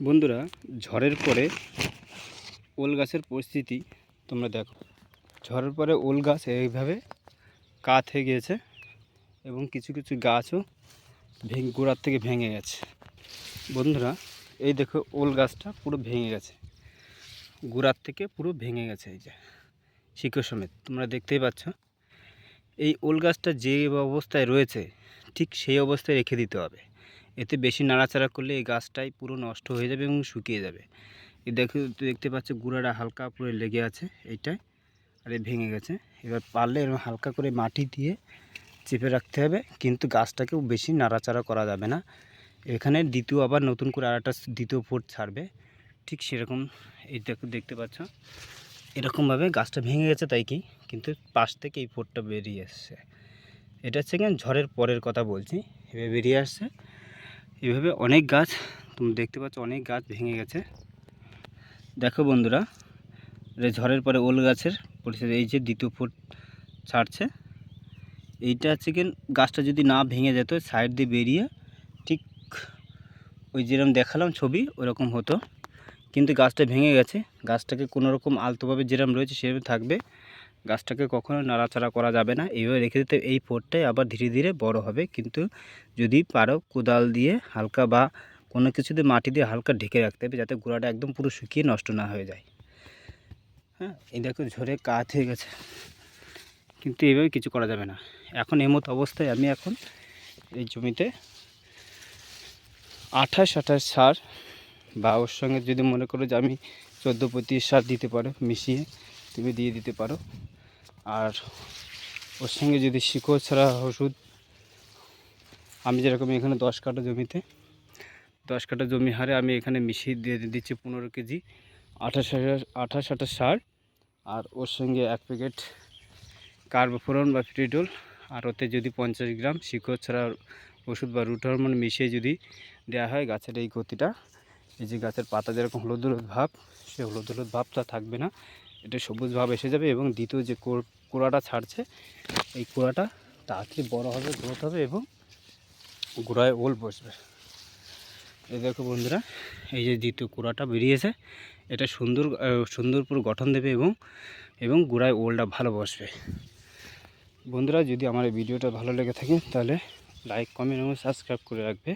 বন্ধুরা, ঝড়ের পরে ওল গাছের পরিস্থিতি তোমরা দেখো। ঝড়ের পরে ওল গাছ এইভাবে কাত হয়ে গিয়েছে এবং কিছু কিছু গাছও ভেঙে, গোড়ার থেকে ভেঙে গেছে। বন্ধুরা, এই দেখো ওল গাছটা পুরো ভেঙে গেছে। গোড়ার থেকে পুরো ভেঙে গেছে এই যে, শিকড় সমেত। তোমরা দেখতেই পাচ্ছ, এই ওল গাছটা যে অবস্থায় রয়েছে, ঠিক সেই অবস্থায় রেখে দিতে হবে। এতে বেশি নাড়াচাড়া করলে এই গাছটাই পুরো নষ্ট হয়ে যাবে এবং শুকিয়ে যাবে। এই দেখো, দেখতে পাচ্ছ গুঁড়াটা হালকা পুরো লেগে আছে এইটাই আর এই ভেঙে গেছে। এবার পারলে এরকম হালকা করে মাটি দিয়ে চেপে রাখতে হবে, কিন্তু গাছটাকেও বেশি নাড়াচাড়া করা যাবে না। এখানে দ্বিতীয় আবার নতুন করে আর একটা দ্বিতীয় ফোট ছাড়বে। ঠিক সেরকম এই দেখো, দেখতে পাচ্ছ। এরকমভাবে গাছটা ভেঙে গেছে তাই কি, কিন্তু পাশ থেকে এই ফোটটা বেরিয়ে এসছে। এটা হচ্ছে ঝড়ের পরের কথা বলছি। এভাবে বেরিয়ে আসছে। এভাবে অনেক গাছ তুমি দেখতে পাচ্ছ অনেক গাছ ভেঙে গেছে। দেখো বন্ধুরা ঝড়ের পরে ওল গাছের পরিস্থিতি, এই যে দ্বিতীয় ফুট ছাড়ছে। এইটা হচ্ছে কি, গাছটা যদি না ভেঙে যেত, সাইড দিয়ে বেরিয়ে ঠিক ওই যেরকম দেখালাম ছবি, ওরকম হতো। কিন্তু গাছটা ভেঙে গেছে, গাছটাকে কোনো রকম আলতোভাবে যেরকম রয়েছে, সেরকম থাকবে। গাছটাকে কখনো নাড়াচাড়া করা যাবে না। এইভাবে রেখে দিতে এই ফোরটাই আবার ধীরে ধীরে বড় হবে। কিন্তু যদি পারো কোদাল দিয়ে হালকা বা কোনো কিছু দিয়ে মাটি দিয়ে হালকা ঢেকে রাখতে হবে যাতে গোড়াটা একদম পুরো শুকিয়ে নষ্ট না হয়ে যায়। হ্যাঁ এই দেখো ঝরে কাত হয়ে গেছে। কিন্তু এইভাবে কিছু করা যাবে না। এখন এই মতো অবস্থায় আমি এখন এই জমিতে আঠাশ আঠাশ সার বা ওর সঙ্গে যদি মনে করো যে আমি চোদ্দ পঁয়ত্রিশ সার দিতে পারো মিশিয়ে, তুমি দিয়ে দিতে পারো। আর ওর সঙ্গে যদি শিকড় ছাড়া ওষুধ, আমি যেরকম এখানে দশ কাঠা জমিতে, দশ কাঠা জমি হারে আমি এখানে মিশিয়ে দিয়ে দিচ্ছি পনেরো কেজি, আঠাশ আঠাশ আঠাশ সার, আর ওর সঙ্গে এক প্যাকেট কার্বোফোরন বা ফ্রিডোল, আর ওতে যদি পঞ্চাশ গ্রাম শিকড় ছাড়া ওষুধ বা রুট হরমোন মিশিয়ে যদি দেওয়া হয়, গাছের এই গতিটা, এই যে গাছের পাতা যেরকম হলুদ হলুদ ভাব, সে হলুদ হলুদ ভাবটা থাকবে না। এটা সবুজ ভাব এসে যাবে এবং দ্বিতীয় যে কোড়াটা ছাড়ছে, এই কোড়াটা তাড়াতাড়ি বড় হবে, গ্রোথ হবে এবং গোড়ায় ওল বসবে। এই দেখো বন্ধুরা, এই যে দ্বিতীয় কোড়াটা বেরিয়েছে, এটা সুন্দর সুন্দর পুরো গঠন দেবে এবং এবং গোড়ায় ওলটা ভালো বসবে। বন্ধুরা, যদি আমার এই ভিডিওটা ভালো লেগে থাকে, তাহলে লাইক কমেন্ট এবং সাবস্ক্রাইব করে রাখবে।